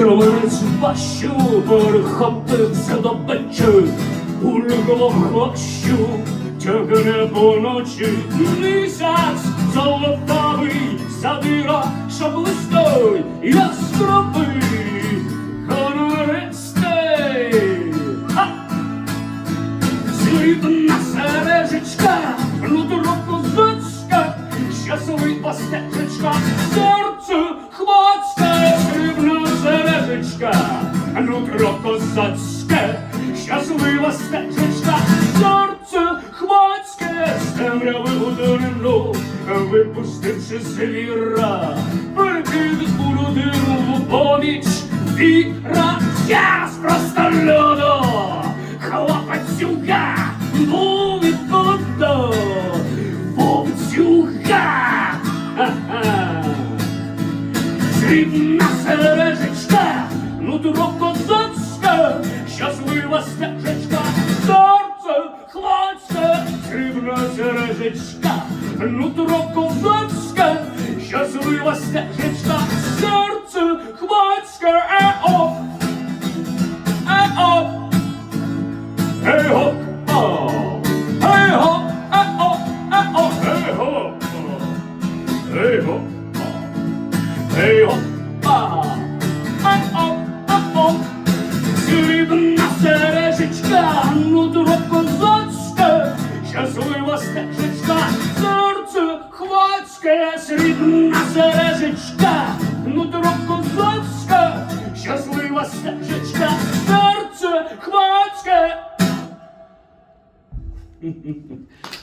Хлопець бащу перехопився до печі, Ульгово хлопчу тягне поночі місяць золотавий задира, що блистить яскравий гонористий. Слідна сережечка, нутро козацька, щаслива стежечка, серце сережечка, нутро козацьке, щаслива стежечка, серце хвацьке, з темряви ударено, випустивши звіра, перекид у поміч, віра, я з простолюду, хлопацюга, був від вовцюга, ха-ха. Срібна сережечка, нутро козацьке, щаслива стежечка, серце хлопське, срібна сережечка, нутро козацьке, щаслива стежечка, серце хвацьке, е-оп, е-оп. Hey hop, oh. Hey hop, eh oh, сережечка, нутро козацьке, щаслива стежечка, серце хвацьке, срібна сережечка, нутро козацьке, щаслива стежечка, серце хвацьке.